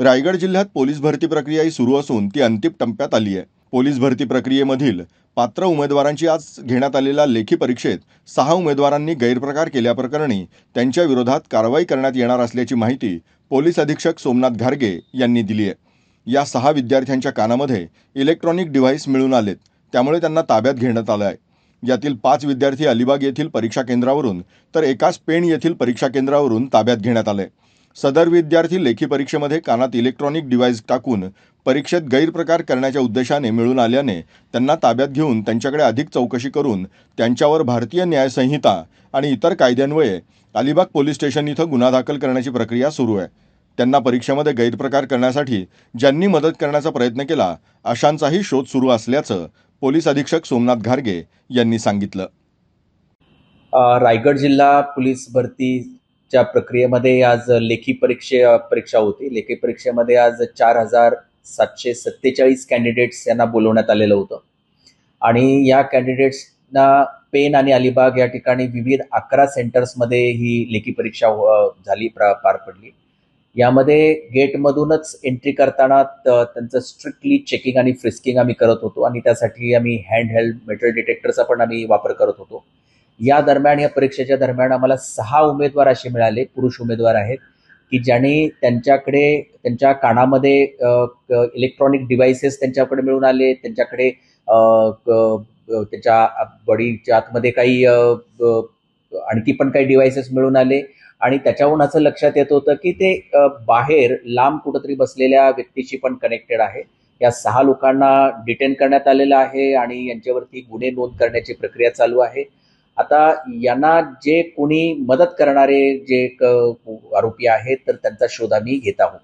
रायगड जिल्ह्यात पोलीस भरती प्रक्रिया ही सुरू असून ती अंतिम टप्प्यात आली आहे. पोलीस भरती प्रक्रियेमधील पात्र उमेदवारांची आज घेण्यात आलेल्या लेखी परीक्षेत सहा उमेदवारांनी गैरप्रकार केल्याप्रकरणी त्यांच्या विरोधात कारवाई करण्यात येणार असल्याची माहिती पोलीस अधीक्षक सोमनाथ घारगे यांनी दिली आहे. या सहा विद्यार्थ्यांच्या कानामध्ये इलेक्ट्रॉनिक डिव्हाइस मिळून आलेत. त्यामुळे त्यांना ताब्यात घेण्यात आलं आहे. यातील पाच विद्यार्थी अलिबाग येथील परीक्षा केंद्रावरून तर एकाच पेण येथील परीक्षा केंद्रावरून ताब्यात घेण्यात आले. सदर विद्यार्थी लेखी परीक्षेमध्ये कानात इलेक्ट्रॉनिक डिव्हाइस टाकून परीक्षेत गैरप्रकार करण्याच्या उद्देशाने मिळून आल्याने त्यांना ताब्यात घेऊन त्यांच्याकडे अधिक चौकशी करून त्यांच्यावर भारतीय न्यायसंहिता आणि इतर कायद्यान्वये अलिबाग पोलीस स्टेशन इथं गुन्हा दाखल करण्याची प्रक्रिया सुरू आहे. त्यांना परीक्षेमध्ये गैरप्रकार करण्यासाठी ज्यांनी मदत करण्याचा प्रयत्न केला अशांचाही शोध सुरू असल्याचं पोलीस अधीक्षक सोमनाथ घारगे यांनी सांगितलं. रायगड जिल्हा पोलीस च्या प्रक्रियेमध्ये आज लेखी परीक्षे परीक्षा होती. लेखी परीक्षेमध्ये आज चार हजार सातशे सत्तेचाळीस कॅन्डिडेट्स यांना बोलवण्यात आलेलं होतं. आणि या कॅन्डिडेट्सना पेन आणि अलिबाग या ठिकाणी विविध अकरा सेंटर्समध्ये ही लेखी परीक्षा झाली पार पडली. यामध्ये गेटमधूनच एंट्री करताना त- त्यांचं स्ट्रिक्टली चेकिंग आणि फ्रिस्किंग आम्ही करत होतो. आणि त्यासाठी आम्ही हँड हेल्ड मेटल डिटेक्टरचा पण आम्ही वापर करत होतो. या दरम्यान या परीक्षेच्या दरम्यान आम्हाला सहा उमेदवार असे मिळाले पुरुष उमेदवार आहेत की ज्यांनी त्यांच्याकडे त्यांच्या कानामध्ये इलेक्ट्रॉनिक डिव्हाइसेस त्यांच्याकडे मिळून आले त्यांच्याकडे त्याच्या बॉडीच्या आतमध्ये काही आणखी पण काही डिव्हाइसेस मिळून आले. आणि त्याच्याहून असं लक्षात येत होतं की ते बाहेर लांब कुठंतरी बसलेल्या व्यक्तीशी पण कनेक्टेड आहे. या सहा लोकांना डिटेन करण्यात आलेलं आहे आणि यांच्यावरती गुन्हे नोंद करण्याची प्रक्रिया चालू आहे. आता यांना जे कोणी मदत करणारे जे क- आरोपी आहेत तर त्यांचा शोध आम्ही घेत आहोत.